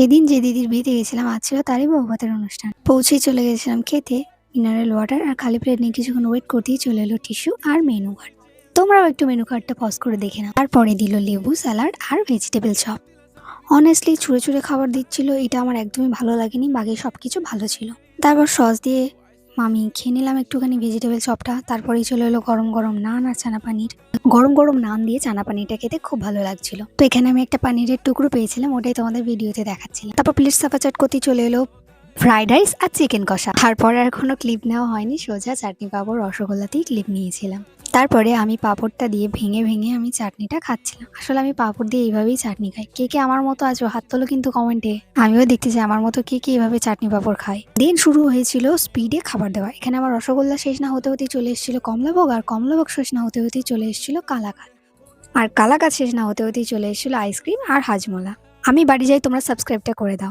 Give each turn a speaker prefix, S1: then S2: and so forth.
S1: সেদিন যে দিদির বিয়েতে গেছিলাম, আজ ছিল তারই বৌভাতের অনুষ্ঠান। পৌঁছে চলে গেছিলাম খেতে, মিনারেল ওয়াটার আর খালি প্লেট নিয়ে কিছুক্ষণ ওয়েট করতেই চলে এলো টিস্যু আর মেনু কার্ড তোমরাও একটু মেনু কার্ডটা পজ করে দেখে নাও। তারপরে দিল লেবু, স্যালাড আর ভেজিটেবল চপ অনেস্টলি ছুঁড়ে ছুঁড়ে খাবার দিচ্ছিল, এটা আমার একদমই ভালো লাগেনি, বাকি সব কিছু ভালো ছিল। তারপর সস দিয়ে আমি খেয়ে নিলাম একটুখানি ভেজিটেবল চপটা, তারপরেই চলে এলো গরম গরম নান আর চানা পানির। গরম গরম নান দিয়ে চানা পানিটা খেতে খুব ভালো লাগছিল। তো এখানে আমি একটা পানিরের টুকরো পেয়েছিলাম, ওটাই তোমাদের ভিডিওতে দেখাচ্ছিলাম। তারপর প্লেট সাফা চাট করতে চলে এলো ফ্রাইড রাইস আর চিকেন কষা। তারপর আর কোনো ক্লিপ নেওয়া হয়নি, সোজা চাটনি পাঁপড় রসগোল্লাতেই ক্লিপ নিয়েছিলাম। তারপরে আমি পাঁপড়টা দিয়ে ভেঙে ভেঙে আমি চাটনিটা খাচ্ছিলাম। আসলে আমি পাঁপড় দিয়ে এইভাবেই চাটনি খাই। কে কে আমার মতো আছো হাত তোলো কিন্তু কমেন্টে। আমিও দেখতে চাই আমার মতো কে কে এইভাবে চাটনি পাঁপড় খায়। দেন শুরু হয়েছিল স্পিডে খাবার দেওয়া। এখানে আমার রসগোল্লা শেষ না হতে হতেই চলে এসেছিল কমলাভোগ আর কমলাভোগ শেষ না হতে হতেই চলে এসেছিল কালাকাত আর কালাকাত শেষ না হতে হতেই চলে এসেছিল আইসক্রিম আর হাজমোলা। আমি বাড়ি যাই, তোমরা সাবস্ক্রাইবটা করে দাও।